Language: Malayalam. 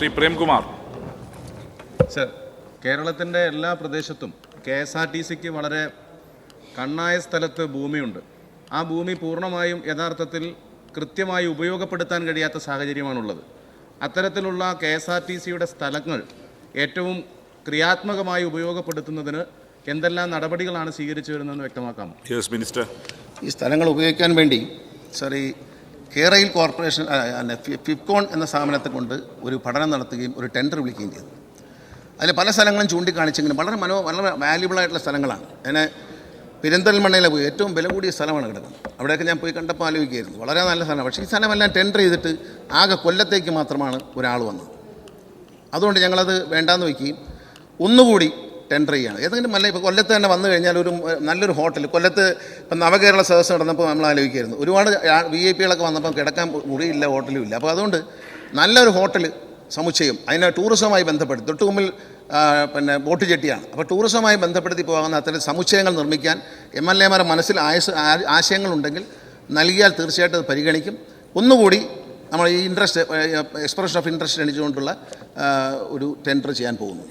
ശ്രീ പ്രേംകുമാർ. സർ കേരളത്തിന്റെ എല്ലാ പ്രദേശത്തും കെ എസ് ആർ ടി സിക്ക് വളരെ കണ്ണായ സ്ഥലത്ത് ഭൂമിയുണ്ട്. ആ ഭൂമി പൂർണമായും യഥാർത്ഥത്തിൽ കൃത്യമായി ഉപയോഗപ്പെടുത്താൻ കഴിയാത്ത സാഹചര്യമാണുള്ളത്. അത്തരത്തിലുള്ള കെ എസ് ആർ ടി സിയുടെ സ്ഥലങ്ങൾ ഏറ്റവും ക്രിയാത്മകമായി ഉപയോഗപ്പെടുത്തുന്നതിന് എന്തെല്ലാം നടപടികളാണ് സ്വീകരിച്ചു വരുന്നതെന്ന് വ്യക്തമാക്കാമോ യെസ് മിനിസ്റ്റർ ഈ സ്ഥലങ്ങൾ ഉപയോഗിക്കാൻ വേണ്ടി സർ ഈ കേരയിൽ കോർപ്പറേഷൻ അല്ല, ഫിപ്കോൺ എന്ന സ്ഥാപനത്തെ കൊണ്ട് ഒരു പഠനം നടത്തുകയും ഒരു ടെൻഡർ വിളിക്കുകയും ചെയ്തു. അതിൽ പല സ്ഥലങ്ങളും ചൂണ്ടിക്കാണിച്ചെങ്കിലും വളരെ മനോ വളരെ വാല്യുബിളായിട്ടുള്ള സ്ഥലങ്ങളാണ്. അതിനെ പെരിന്തൽമണ്ണയിലെ പോയി ഏറ്റവും വില കൂടിയ സ്ഥലമാണ് കിടക്കുന്നത് അവിടെയൊക്കെ ഞാൻ പോയി കണ്ടപ്പോൾ ആലോചിക്കുകയായിരുന്നു. വളരെ നല്ല സ്ഥലമാണ്. പക്ഷേ ഈ സ്ഥലമെല്ലാം ടെൻഡർ ചെയ്തിട്ട് ആകെ കൊല്ലത്തേക്ക് മാത്രമാണ് ഒരാൾ വന്നത്. അതുകൊണ്ട് ഞങ്ങളത് വേണ്ടാന്ന് വയ്ക്കുകയും ഒന്നുകൂടി ടെൻഡർ ചെയ്യുകയാണ് ഏതെങ്കിലും നല്ല ഇപ്പോൾ കൊല്ലത്ത് തന്നെ വന്നു കഴിഞ്ഞാൽ ഒരു നല്ലൊരു ഹോട്ടൽ. കൊല്ലത്ത് ഇപ്പം നവകേരള സദസ് നടന്നപ്പോൾ നമ്മൾ ആലോചിക്കായിരുന്നു. ഒരുപാട് വി ഐ പികളൊക്കെ വന്നപ്പോൾ കിടക്കാൻ മുറിയില്ല ഹോട്ടലും ഇല്ല. അപ്പോൾ അതുകൊണ്ട് നല്ലൊരു ഹോട്ടൽ സമുച്ചയം. അതിനെ ടൂറിസവുമായി ബന്ധപ്പെടുത്തി. തൊട്ട് മുമ്പിൽ പിന്നെ ബോട്ട് ജെട്ടിയാണ്. അപ്പോൾ ടൂറിസവുമായി ബന്ധപ്പെടുത്തി പോകുന്ന അത്തരം സമുച്ചയങ്ങൾ നിർമ്മിക്കാൻ എം എൽ എമാരുടെ മനസ്സിൽ ആയസ് ആശയങ്ങളുണ്ടെങ്കിൽ നൽകിയാൽ തീർച്ചയായിട്ടും അത് പരിഗണിക്കും. ഒന്നുകൂടി നമ്മൾ ഈ ഇൻട്രസ്റ്റ് എക്സ്പ്രഷൻ ഓഫ് ഇൻട്രസ്റ്റ് അണിച്ചുകൊണ്ടുള്ള ഒരു ടെൻഡർ ചെയ്യാൻ പോകുന്നു.